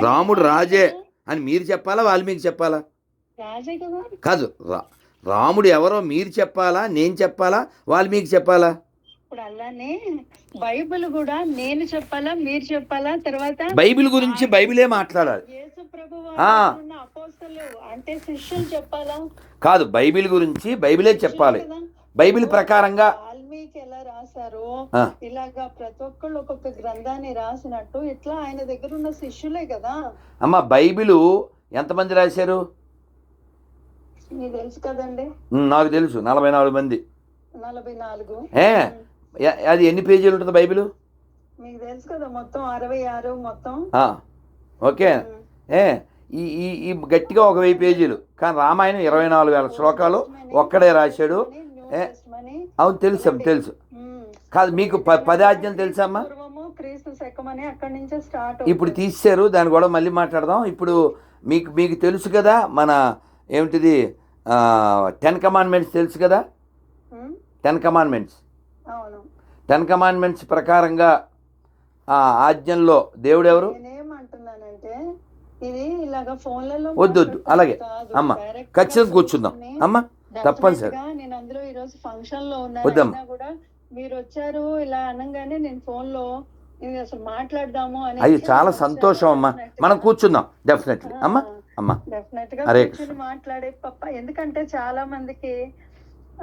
రాముడు రాజే? అని మీరు చెప్పాలా? వాల్మీకి చెప్పాలా? కదా. రాముడు ఎవరో మీరు చెప్పాలా? నేను చెప్పాలా? వాల్మీకి చెప్పాలా? ఇప్పుడు అలానే బైబిల్ కూడా నేను చెప్పాలా మీరు చెప్పాలా? తర్వాత బైబిల్ గురించి బైబిలే మాట్లాడాలి. అంటే శిష్యులు చెప్పాలా? కాదు బైబిల్ గురించి బైబిలే చెప్పాలి. బైబిల్ ప్రకారంగా రాశారో. ఇలాగా ప్రతి ఒక్కళ్ళు ఒక్కొక్క గ్రంథాన్ని రాసినట్టు ఇట్లా ఆయన దగ్గర ఉన్న శిష్యులే కదా. అమ్మ బైబిలు ఎంతమంది రాశారు? మీకు తెలుసు కదండి? నాకు తెలుసు నలభై నాలుగు మంది. నలభై నాలుగు. ఏ? అది ఎన్ని పేజీలు ఉంటుంది బైబిల్? మీకు తెలుసు కదా మొత్తం అరవై ఆరు మొత్తం. ఓకే. ఏ ఈ ఈ ఈ గట్టిగా ఒక వెయ్యి పేజీలు. కానీ రామాయణం ఇరవై నాలుగు వేల శ్లోకాలు ఒక్కడే రాశాడు? అవును తెలుసు తెలుసు. కాదు మీకు పది ఆజ్ఞలు తెలుసమ్మా ఇప్పుడు తీశారు దాన్ని కూడా మళ్ళీ మాట్లాడదాం. ఇప్పుడు మీకు మీకు తెలుసు కదా మన ఏమిటిది టెన్ కమాండ్మెంట్స్ తెలుసు కదా? టెన్ కమాండ్మెంట్స్ టెన్ కమాండ్మెంట్స్ ప్రకారంగా ఆ ఆజ్ఞల్లో దేవుడు ఎవరు వద్దు, వద్దు. అలాగే. అమ్మ, ఖచ్చితంగా కూర్చుందాం. అమ్మ తప్పనిసరి. వద్దమ్మ. మీరు వచ్చారు ఇలా అనగానే నేను ఫోన్లో ఇది అసలు మాట్లాడదాము అని చాలా సంతోషం అమ్మా. మనం కూర్చుందాం డెఫినెట్లీ అమ్మ అమ్మ. డెఫినెట్గా కూర్చుని మాట్లాడే పప్ప. ఎందుకంటే చాలా మందికి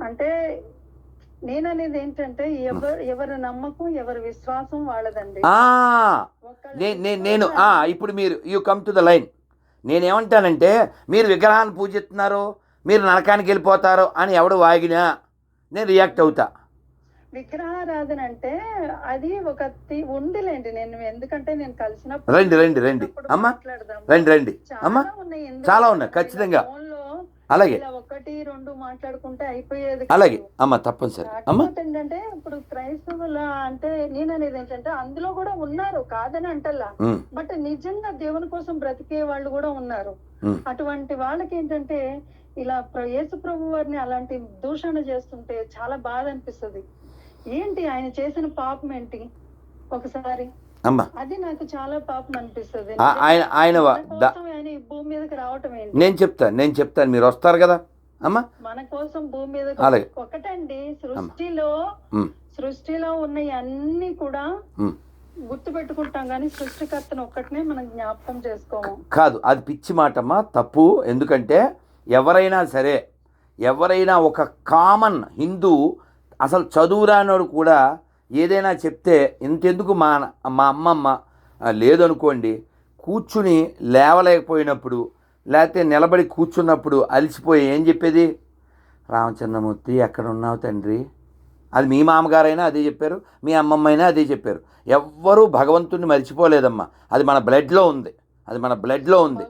అంటే నేను అనేది ఏంటంటే ఎవరు ఎవరి నమ్మకం ఎవరి విశ్వాసం వాళ్ళదండి. నేను ఆ, ఇప్పుడు మీరు you come to the line నేనేమంటానంటే మీరు విగ్రహాన్ని పూజిస్తున్నారు మీరు నరకానికి వెళ్ళిపోతారు అని ఎవడు వాగినా నేను రియాక్ట్ అవుతా. విగ్రహారాధన అంటే అది ఒక ఉందిలేండి నేను ఎందుకంటే నేను కలిసినప్పుడు రండి, రండి, రండి. అమ్మ. రండి రండి చాలా అమ్మ చాలా ఉన్నాయి, ఖచ్చితంగా. అలాగే ఇలా ఒకటి రెండు మాట్లాడుకుంటే అయిపోయేది అలాగే. అమ్మ తప్పనిసరి అమ్మ ఏంటంటే ఇప్పుడు క్రైస్తవుల అంటే నేను అనేది ఏంటంటే అందులో కూడా ఉన్నారు కాదని అంటల్లా బట్ నిజంగా దేవుని కోసం బ్రతికే వాళ్ళు కూడా ఉన్నారు. అటువంటి వాళ్ళకి ఏంటంటే ఇలా యేసు ప్రభు వారిని అలాంటి దూషణ చేస్తుంటే చాలా బాధ అనిపిస్తుంది ఏంటి ఆయన చేసిన పాపం ఏంటి? ఒకసారి. అమ్మ. అది నాకు చాలా పాపం అనిపిస్తుంది. ఆయన ఆయన భూమి మీదకి రావటం ఏంటి? నేను చెప్తాను నేను చెప్తాను మీరు వస్తారు కదా? అమ్మ. మన కోసం భూమి మీద. ఒకటండి సృష్టిలో సృష్టిలో ఉన్న అన్ని కూడా. గుర్తు పెట్టుకుంటాం కానీ సృష్టికర్తను ఒక్కటినే మనం జ్ఞాపకం చేసుకోము. కాదు అది పిచ్చి మాటమ్మా తప్పు. ఎందుకంటే ఎవరైనా సరే ఎవరైనా ఒక కామన్ హిందూ అసలు చదువురానోడు కూడా ఏదైనా చెప్తే ఇంతెందుకు మా మా అమ్మమ్మ లేదనుకోండి కూర్చుని లేవలేకపోయినప్పుడు లేకపోతే నిలబడి కూర్చున్నప్పుడు అలసిపోయి ఏం చెప్పేది? రామచంద్రమూర్తి ఎక్కడ ఉన్నావు తండ్రి? అది మీ మామగారైనా అదే చెప్పారు మీ అమ్మమ్మ అయినా అదే చెప్పారు. ఎవ్వరూ భగవంతుడిని మర్చిపోలేదమ్మా. అది మన బ్లడ్లో ఉంది. అది మన బ్లడ్లో ఉంది.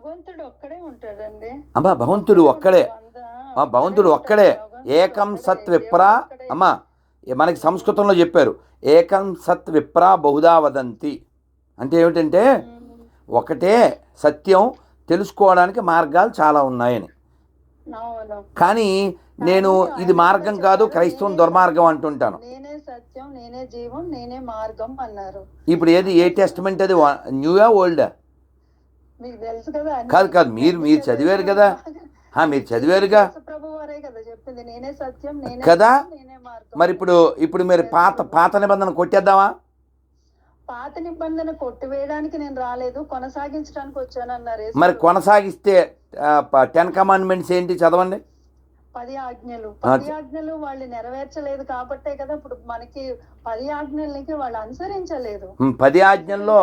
అమ్మా భగవంతుడు ఒక్కడే. భగవంతుడు ఒక్కడే. ఏకం సత్ విప్రా. అమ్మా మనకి సంస్కృతంలో చెప్పారు. ఏకం సత్ విప్రా బహుదా వదంతి. అంటే ఏమిటంటే ఒకటే సత్యం తెలుసుకోవడానికి మార్గాలు చాలా ఉన్నాయని. కానీ నేను ఇది మార్గం కాదు క్రైస్తవం దుర్మార్గం అంటుంటాను. ఇప్పుడు ఏది ఏ టెస్ట్మెంట్ అది? న్యూయా ఓల్డా? కదా కాదు, మీరు- మీరు చదివారు కదా. మీరు చదివారుగా. నేనే సత్యం నేనే కదా? మరి ఇప్పుడు ఇప్పుడు మీరు పాత పాత నిబంధన కొట్టేద్దామా? పాత నిబంధన కొట్టివేయడానికి నేను రాలేదు. కొనసాగించడానికి వచ్చాను అన్నారు యేసు. మరి. కొనసాగిస్తే టెన్ కమాండ్మెంట్స్ ఏంటి చదవండి? పది ఆజ్ఞలు. పది ఆజ్ఞలు వాళ్ళు నెరవేర్చలేదు కాబట్టే కదా ఇప్పుడు మనకి పది ఆజ్ఞలకి వాళ్ళు అనుసరించలేదు. పది ఆజ్ఞల్లో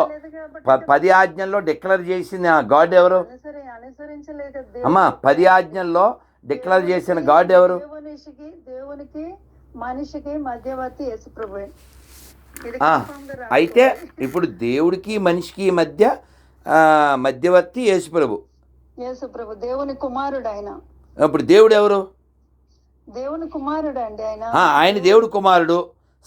పది ఆజ్ఞల్లో డిక్లేర్ చేసిన గాడ్ ఎవరు? అమ్మా. పది ఆజ్ఞల్లో డిక్లేర్ చేసిన గాడ్ ఎవరు? దేవునికి దేవునికి మనిషికి మధ్యవర్తి యేసు ప్రభువే ఇది ఆ, confirm గా రాసుకోవాలి. అయితే ఇప్పుడు దేవుడికి మనిషికి మధ్య మధ్యవర్తి యేసుప్రభు. యేసు ప్రభు దేవుని కుమారుడు ఆయన ఇప్పుడు దేవుడు ఎవరు? దేవుని కుమారుడు అండి ఆయన ఆయన దేవుడు కుమారుడు.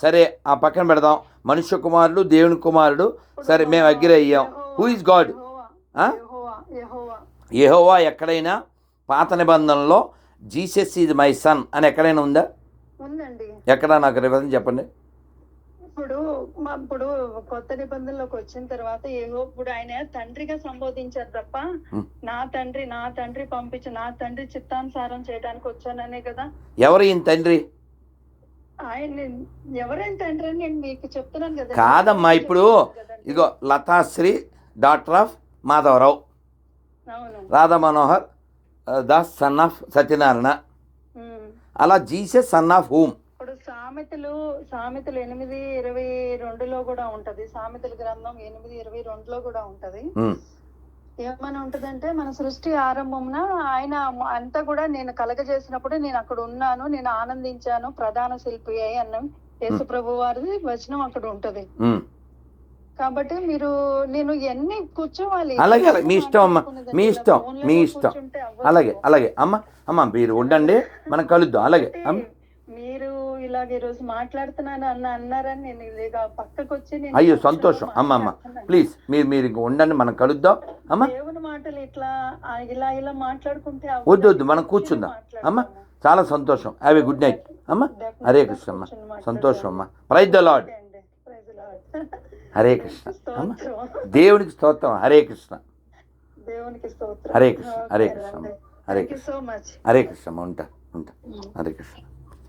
సరే ఆ పక్కన పెడదాం. మనుష్య కుమారుడు దేవుని కుమారుడు. సరే మేము అగ్రి అయ్యాం హూ ఇస్ గాడ్. యెహోవా ఎక్కడైనా పాత నిబంధనలో జీసస్ ఈజ్ మై సన్ అని ఎక్కడైనా ఉందా? ఉందండి. ఎక్కడ నాకు రిఫరెన్స్ చెప్పండి. ఇప్పుడు ఇప్పుడు కొత్త నిబంధనలోకి వచ్చిన తర్వాత ఏవో ఇప్పుడు ఆయన తండ్రిగా సంబోధించారు తప్ప. నా తండ్రి నా తండ్రి పంపించి నా తండ్రి చిత్తానుసారం చేయడానికి వచ్చాననే కదా? ఎవరు ఈయన తండ్రి? ఆయన ఎవరైనా తండ్రి అని నేను మీకు చెప్తున్నాను కదా కాదమ్మా, ఇప్పుడు ఇదిగో Latashri daughter of Madhavarao. Radha Manohar Das son of Satyanarayana. అలా జీసస్ సన్ ఆఫ్ హూమ్ ఇప్పుడు సామెతలు సామెతలు ఎనిమిది ఇరవై రెండులో కూడా ఉంటది. సామెతల గ్రంథం ఎనిమిది ఇరవై రెండులో కూడా ఉంటది. ఉమ్, ఏమని ఉంటదంటే మన సృష్టి ఆరంభమున ఆయన అంతా కూడా నేను కలగజేసినప్పుడు నేను అక్కడ ఉన్నాను నేను ఆనందించాను ప్రధాన శిల్పి అయి అన్నం యేసు ప్రభు వారిది వచనం అక్కడ ఉంటది. ఉమ్. కాబట్టి మీరు నేను ఎన్ని కూర్చోవాలి? అలాగే, అలాగే. మీ ఇష్టం అమ్మా. మీ ఇష్టం, మీ ఇష్టం. అలాగే అలాగే. అమ్మ అమ్మ మీరు ఉండండి. మనం కలుద్దాం. అలాగే మీరు ఇలాగ ఈ రోజు మాట్లాడుతున్నాను అన్న అన్నారని నేను పక్కకు వచ్చి అయ్యో సంతోషం. అమ్మ అమ్మ. ప్లీజ్ మీరు మీరు ఇంక ఉండండి. మనం కలుద్దాం. అమ్మ. దేవుని మాటలు ఇట్లా ఇలా ఇలా మాట్లాడుకుంటే వద్దు, వద్దు, మనం కూర్చుందాం. అమ్మ, చాలా సంతోషం. హ్యావ్ ఏ గుడ్ నైట్ అమ్మ. హరే కృష్ణ అమ్మ. సంతోషం అమ్మ. Praise the lord Hare Krishna. దేవునికి స్తోత్రం. హరే కృష్ణ. హరే కృష్ణ. హరే కృష్ణ. హరే కృష్ణ. హరే కృష్ణ. ఉంటా ఉంటా. హరే కృష్ణ.